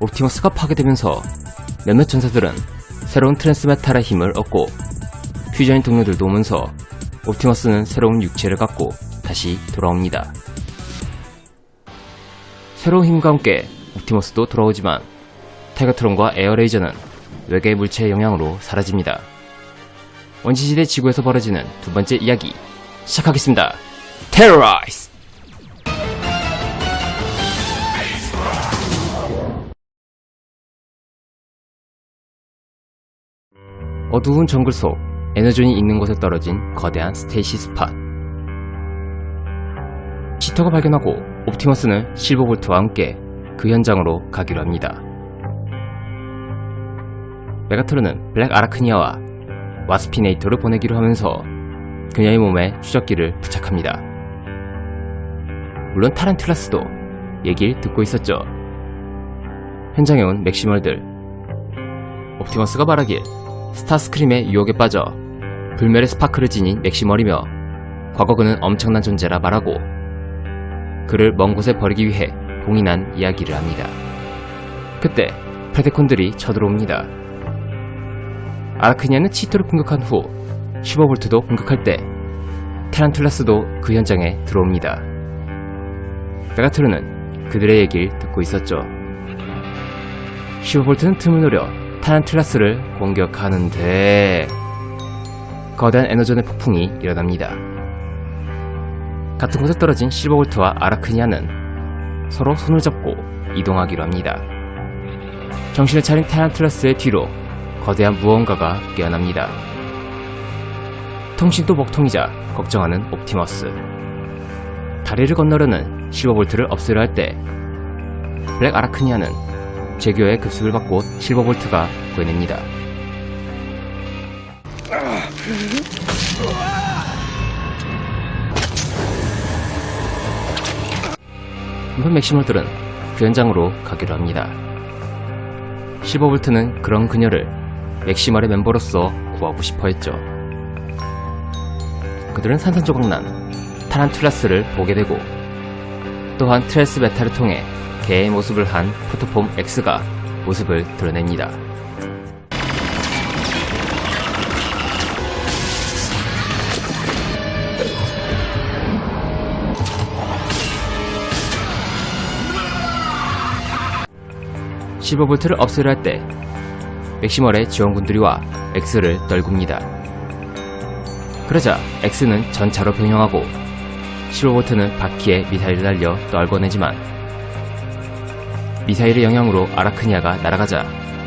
옵티머스가 파괴되면서 몇몇 전사들은 새로운 트랜스메탈의 힘을 얻고 퓨전인 동료들도 오면서 옵티머스는 새로운 육체를 갖고 다시 돌아옵니다. 새로운 힘과 함께 옵티머스도 돌아오지만 타이거트론과 에어레이저는 외계 물체의 영향으로 사라집니다. 원시시대 지구에서 벌어지는 두 번째 이야기 시작하겠습니다. 테러라이즈! 어두운 정글 속 에너존이 있는 곳에 떨어진 거대한 스테이시 스팟. 치터가 발견하고 옵티머스는 실버볼트와 함께 그 현장으로 가기로 합니다. 메가트론은 블랙 아라크니아와 와스피네이터를 보내기로 하면서 그녀의 몸에 추적기를 부착합니다. 물론 타란툴라스도 얘기를 듣고 있었죠. 현장에 온 맥시멀들 옵티머스가 말하길 스타스크림의 유혹에 빠져 불멸의 스파크를 지닌 맥시멀이며 과거 그는 엄청난 존재라 말하고 그를 먼 곳에 버리기 위해 봉인한 이야기를 합니다. 그때 프레데콘들이 쳐들어옵니다. 아라크니아는 치토를 공격한 후 슈버볼트도 공격할 때 테란툴라스도 그 현장에 들어옵니다. 메가트루는 그들의 얘기를 듣고 있었죠. 슈버볼트는 틈을 노려 타란툴라스를 공격하는데 거대한 에너존의 폭풍이 일어납니다. 같은 곳에 떨어진 실버볼트와 아라크니아는 서로 손을 잡고 이동하기로 합니다. 정신을 차린 타란툴라스의 뒤로 거대한 무언가가 깨어납니다. 통신도 먹통이자 걱정하는 옵티머스. 다리를 건너려는 실버볼트를 없애려 할 때 블랙 아라크니아는 제교의 급습을 받고 실버볼트가 구해냅니다. 한편 맥시멀들은 그 현장으로 가기로 합니다. 실버볼트는 그런 그녀를 맥시멀의 멤버로서 구하고 싶어 했죠. 그들은 산산조각난 타란툴라스를 보게 되고 또한 트레스 메타를 통해 개의 모습을 한 프로토폼 X가 모습을 드러냅니다. 실버볼트를 없애려 할 때 맥시멀의 지원군들이 와 X를 떨굽니다. 그러자 X는 전차로 변형하고 실버볼트는 바퀴에 미사일을 달려 떨궈내지만 미사일의 영향으로 아라크니아가 날아가자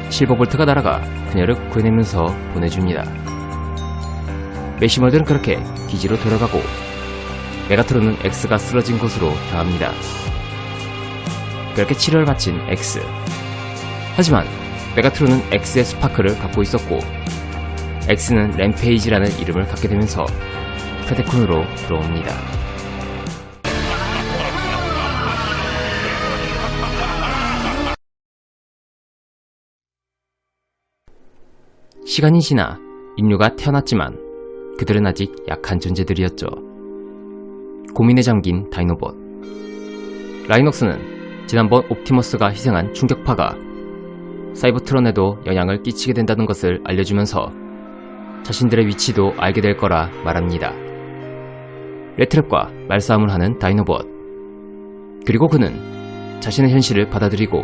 실버볼트가 날아가 그녀를 구해내면서 보내줍니다. 메시멀들은 그렇게 기지로 돌아가고 메가트론은 X가 쓰러진 곳으로 향합니다. 그렇게 치료를 마친 X. 하지만 메가트론은 X의 스파크를 갖고 있었고 X는 램페이지라는 이름을 갖게 되면서 프레데콘으로 들어옵니다. 시간이 지나 인류가 태어났지만 그들은 아직 약한 존재들이었죠. 고민에 잠긴 다이노봇. 라이녹스는 지난번 옵티머스가 희생한 충격파가 사이버트론에도 영향을 끼치게 된다는 것을 알려주면서 자신들의 위치도 알게 될 거라 말합니다. 레트랩과 말싸움을 하는 다이노봇. 그리고 그는 자신의 현실을 받아들이고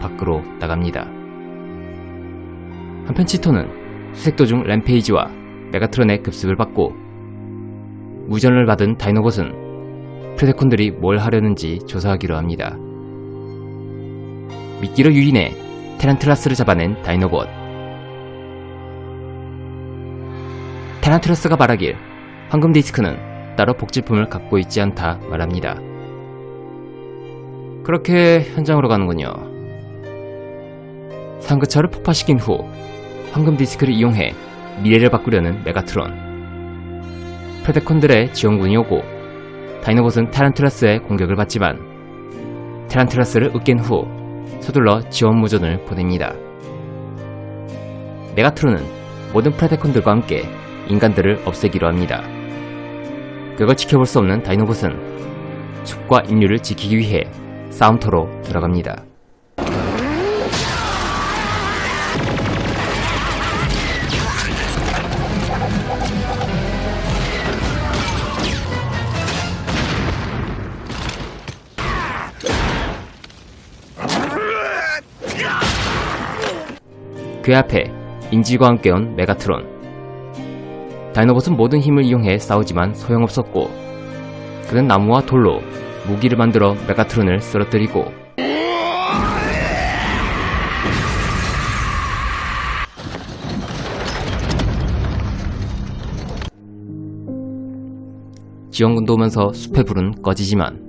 밖으로 나갑니다. 한편 치토는 수색 도중 램페이지와 메가트론의 급습을 받고 무전을 받은 다이노봇은 프레데콘들이 뭘 하려는지 조사하기로 합니다. 미끼로 유인해 테란트라스를 잡아낸 다이노봇. 테란트라스가 말하길 황금 디스크는 따로 복제품을 갖고 있지 않다 말합니다. 그렇게 현장으로 가는군요. 상그차를 폭파시킨 후 황금 디스크를 이용해 미래를 바꾸려는 메가트론. 프레데콘들의 지원군이 오고 다이노봇은 타란트라스의 공격을 받지만 타란트라스를 으깬 후 서둘러 지원 무전을 보냅니다. 메가트론은 모든 프레데콘들과 함께 인간들을 없애기로 합니다. 그걸 지켜볼 수 없는 다이노봇은 숲과 인류를 지키기 위해 싸움터로 들어갑니다. 그의 앞에 인질과 함께 온 메가트론. 다이노봇은 모든 힘을 이용해 싸우지만 소용없었고 그는 나무와 돌로 무기를 만들어 메가트론을 쓰러뜨리고 지원군도 오면서 숲의 불은 꺼지지만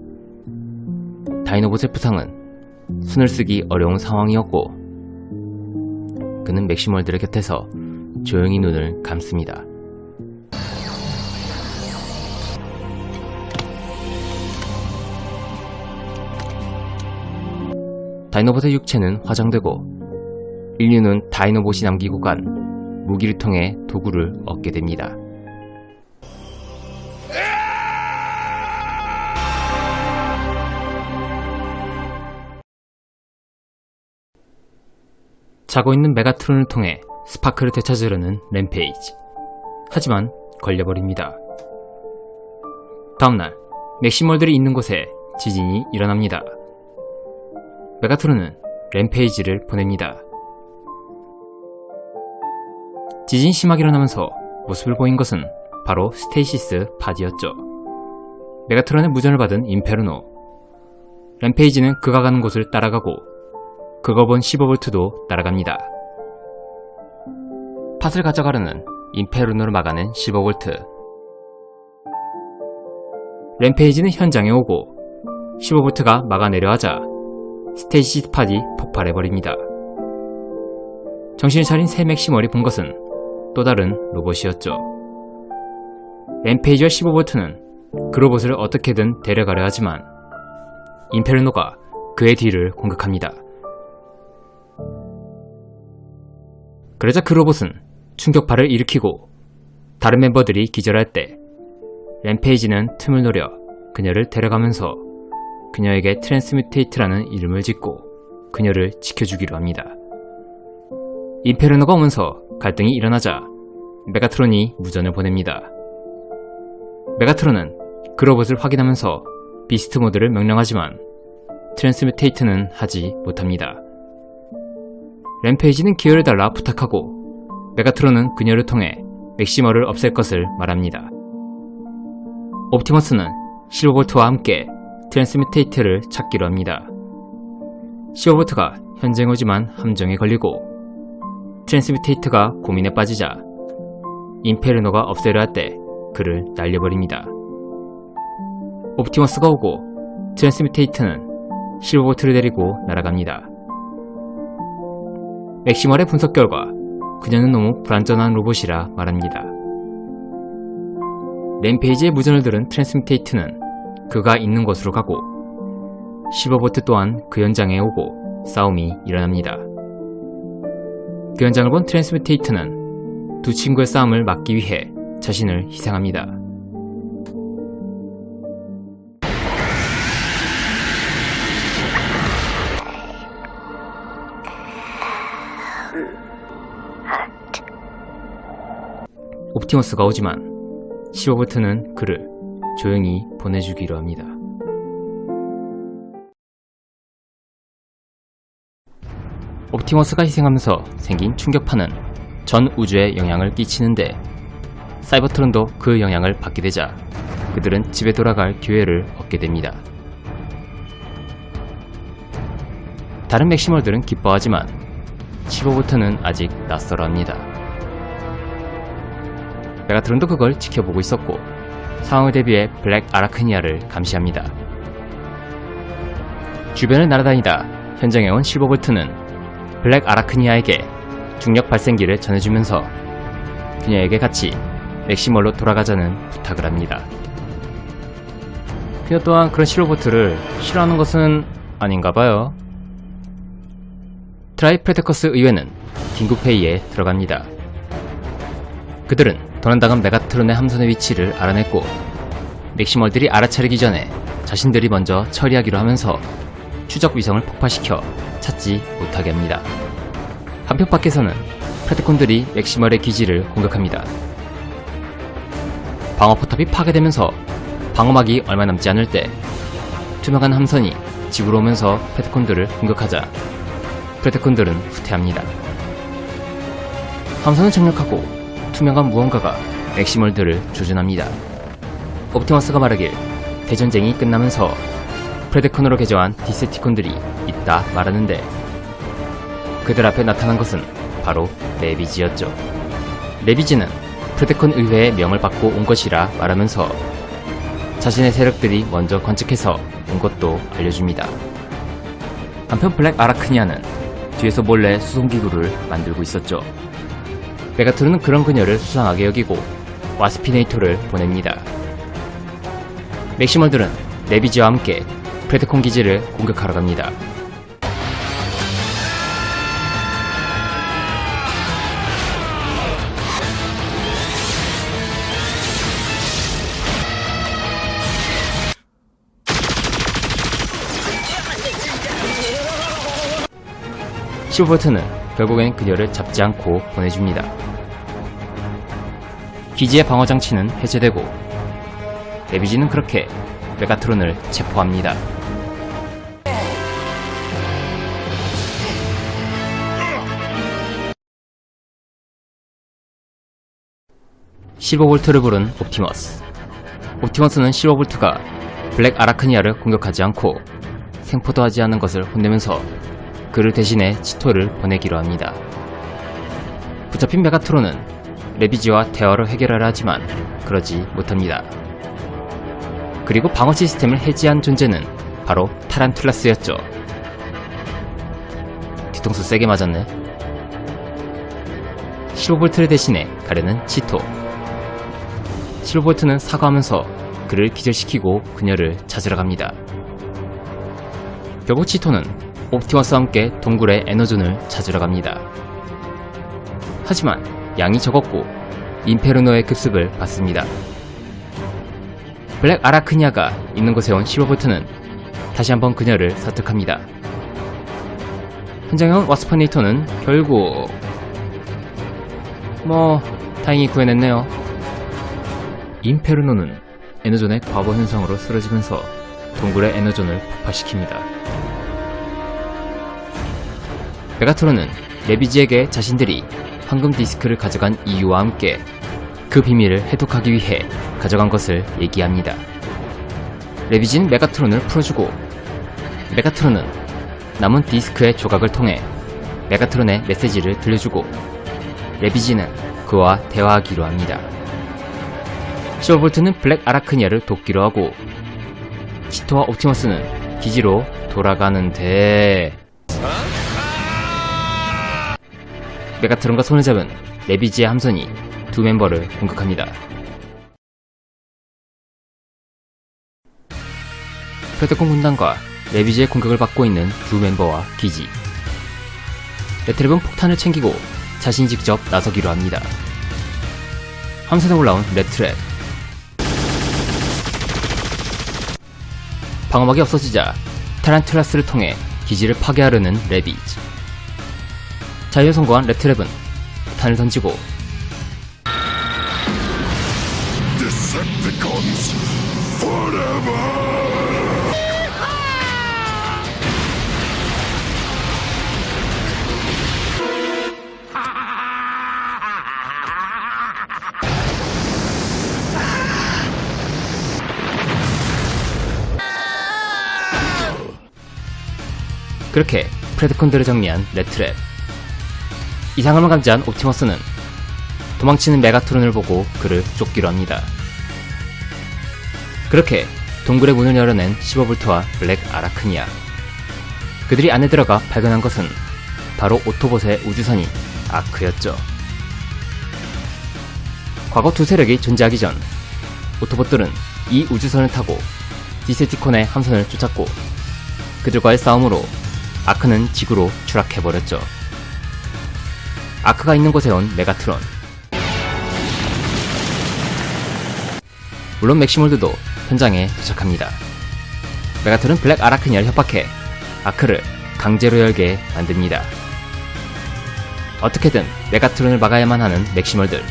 다이노봇의 부상은 손을 쓰기 어려운 상황이었고 그는 맥시멀들의 곁에서 조용히 눈을 감습니다. 다이노봇의 육체는 화장되고 인류는 다이노봇이 남기고 간 무기를 통해 도구를 얻게 됩니다. 자고 있는 메가트론을 통해 스파크를 되찾으려는 램페이지. 하지만 걸려버립니다. 다음날 맥시멀들이 있는 곳에 지진이 일어납니다. 메가트론은 램페이지를 보냅니다. 지진 심하게 일어나면서 모습을 보인 것은 바로 스테이시스 바디였죠. 메가트론의 무전을 받은 인페르노. 램페이지는 그가 가는 곳을 따라가고 그걸 본 15볼트도 따라갑니다. 팟을 가져가려는 인페르노를 막아낸 15볼트. 램페이지는 현장에 오고 15볼트가 막아내려 하자 스테이시 팟이 폭발해버립니다. 정신을 차린 새 맥시멀이 본 것은 또 다른 로봇이었죠. 램페이지와 15볼트는 그 로봇을 어떻게든 데려가려 하지만 인페르노가 그의 뒤를 공격합니다. 그러자 그 로봇은 충격파를 일으키고 다른 멤버들이 기절할 때 램페이지는 틈을 노려 그녀를 데려가면서 그녀에게 트랜스뮤테이트라는 이름을 짓고 그녀를 지켜주기로 합니다. 인페르노가 오면서 갈등이 일어나자 메가트론이 무전을 보냅니다. 메가트론은 그 로봇을 확인하면서 비스트 모드를 명령하지만 트랜스뮤테이트는 하지 못합니다. 램페이지는 기회를 달라 부탁하고 메가트론은 그녀를 통해 맥시머를 없앨 것을 말합니다. 옵티머스는 실버볼트와 함께 트랜스미테이트를 찾기로 합니다. 실버볼트가 현장에 오지만 함정에 걸리고 트랜스미테이트가 고민에 빠지자 인페르노가 없애려 할 때 그를 날려버립니다. 옵티머스가 오고 트랜스미테이트는 실버볼트를 데리고 날아갑니다. 맥시멀의 분석 결과 그녀는 너무 불안전한 로봇이라 말합니다. 램페이지의 무전을 들은 트랜스미테이트는 그가 있는 곳으로 가고 시버보트 또한 그 현장에 오고 싸움이 일어납니다. 그 현장을 본 트랜스미테이트는 두 친구의 싸움을 막기 위해 자신을 희생합니다. 옵티머스가 오지만 시버보트는 그를 조용히 보내주기로 합니다. 옵티머스가 희생하면서 생긴 충격파는 전 우주에 영향을 끼치는데 사이버트론도 그 영향을 받게 되자 그들은 집에 돌아갈 기회를 얻게 됩니다. 다른 맥시멀들은 기뻐하지만 시버보트는 아직 낯설어합니다. 메가트론도 그걸 지켜보고 있었고 상황을 대비해 블랙 아라크니아를 감시합니다. 주변을 날아다니다 현장에 온 실버볼트는 블랙 아라크니아에게 중력 발생기를 전해주면서 그녀에게 같이 맥시멀로 돌아가자는 부탁을 합니다. 그녀 또한 그런 실버볼트를 싫어하는 것은 아닌가 봐요. 트라이프레테커스 의회는 긴급 회의에 들어갑니다. 그들은 도난당한 메가트론의 함선의 위치를 알아냈고 맥시멀들이 알아차리기 전에 자신들이 먼저 처리하기로 하면서 추적 위성을 폭파시켜 찾지 못하게 합니다. 한편 밖에서는 프레테콘들이 맥시멀의 기지를 공격합니다. 방어 포탑이 파괴되면서 방어막이 얼마 남지 않을 때 투명한 함선이 집으로 오면서 프레테콘들을 공격하자 프레테콘들은 후퇴합니다. 함선은 착륙하고 투명한 무언가가 맥시멀들을 조준합니다. 옵티머스가 말하길 대전쟁이 끝나면서 프레데컨으로 개조한 디세티콘들이 있다 말하는데 그들 앞에 나타난 것은 바로 레비지였죠. 레비지는 프레데컨 의회의 명을 받고 온 것이라 말하면서 자신의 세력들이 먼저 관측해서 온 것도 알려줍니다. 한편 블랙 아라크니아는 뒤에서 몰래 수송기구를 만들고 있었죠. 메가트론은 그런 그녀를 수상하게 여기고 와스피네이터를 보냅니다. 맥시멀들은 레비지와 함께 프레데콘 기지를 공격하러 갑니다. 실버버트는 결국엔 그녀를 잡지 않고 보내줍니다. 기지의 방어 장치는 해제되고 레비지는 그렇게 메가트론을 체포합니다. 실버볼트를 부른 옵티머스. 옵티머스는 실버볼트가 블랙 아라크니아를 공격하지 않고 생포도 하지 않은 것을 혼내면서 그를 대신해 치토를 보내기로 합니다. 붙잡힌 메가트론은 레비지와 대화로 해결하려 하지만 그러지 못합니다. 그리고 방어 시스템을 해지한 존재는 바로 타란툴라스였죠. 뒤통수 세게 맞았네. 실버볼트를 대신해 가려는 치토. 실버볼트는 사과하면서 그를 기절시키고 그녀를 찾으러 갑니다. 결국 치토는 옵티머스와 함께 동굴의 에너존을 찾으러 갑니다. 하지만 양이 적었고 인페르노의 급습을 받습니다. 블랙 아라크니아가 있는 곳에 온 실버볼트는 다시 한번 그녀를 설득합니다. 현장에 온 와스퍼네이터는 결국 뭐 다행히 구해냈네요. 인페르노는 에너존의 과거 현상으로 쓰러지면서 동굴의 에너존을 폭파시킵니다. 메가트론은 레비지에게 자신들이 황금 디스크를 가져간 이유와 함께 그 비밀을 해독하기 위해 가져간 것을 얘기합니다. 레비지는 메가트론을 풀어주고 메가트론은 남은 디스크의 조각을 통해 메가트론의 메시지를 들려주고 레비지는 그와 대화하기로 합니다. 시어볼트는 블랙 아라크니아를 돕기로 하고 치토와 옵티머스는 기지로 돌아가는데 메가트론과 손을 잡은 레비지의 함선이 두 멤버를 공격합니다. 프레데콘 군단과 레비지의 공격을 받고 있는 두 멤버와 기지. 레트랩은 폭탄을 챙기고 자신이 직접 나서기로 합니다. 함선에 올라온 레트랩. 방어막이 없어지자 타란툴라스를 통해 기지를 파괴하려는 레비지. 자유에 성공한 레트랩은 폭탄을 던지고! 그렇게 프레드콘들을 정리한 레트랩. 이상함을 감지한 옵티머스는 도망치는 메가트론을 보고 그를 쫓기로 합니다. 그렇게 동굴의 문을 열어낸 시버볼트와 블랙 아라크니아. 그들이 안에 들어가 발견한 것은 바로 오토봇의 우주선인 아크였죠. 과거 두 세력이 존재하기 전 오토봇들은 이 우주선을 타고 디세티콘의 함선을 쫓았고 그들과의 싸움으로 아크는 지구로 추락해버렸죠. 아크가 있는 곳에 온 메가트론. 물론 맥시몰드도 현장에 도착합니다. 메가트론 블랙 아라크니아를 협박해 아크를 강제로 열게 만듭니다. 어떻게든 메가트론을 막아야만 하는 맥시멀들.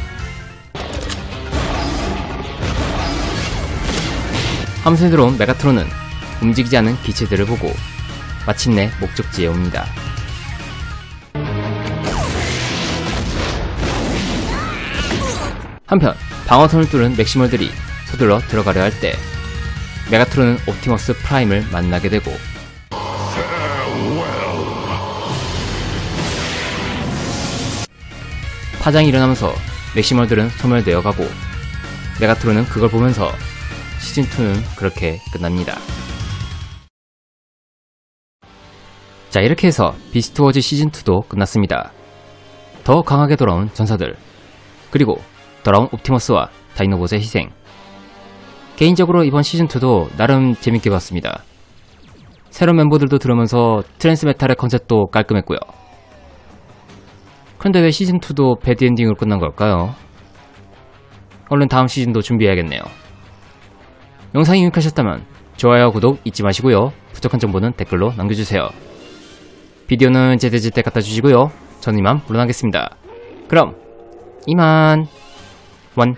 함선에 들어온 메가트론은 움직이지 않는 기체들을 보고 마침내 목적지에 옵니다. 한편 방어선을 뚫은 맥시멀들이 서둘러 들어가려 할 때 메가트론은 옵티머스 프라임을 만나게 되고 파장이 일어나면서 맥시멀들은 소멸되어 가고 메가트론은 그걸 보면서 시즌2는 그렇게 끝납니다. 자 이렇게 해서 비스트 워즈 시즌2도 끝났습니다. 더 강하게 돌아온 전사들 그리고 돌아온 옵티머스와 다이노봇의 희생 개인적으로 이번 시즌2도 나름 재밌게 봤습니다. 새로운 멤버들도 들어오면서 트랜스메탈의 컨셉도 깔끔했고요. 그런데 왜 시즌2도 배드엔딩으로 끝난 걸까요? 얼른 다음 시즌도 준비해야겠네요. 영상이 유익하셨다면 좋아요, 구독 잊지 마시고요. 부족한 정보는 댓글로 남겨주세요. 비디오는 제때제때 갖다 주시고요. 저는 이만 물러나겠습니다. 그럼 이만 원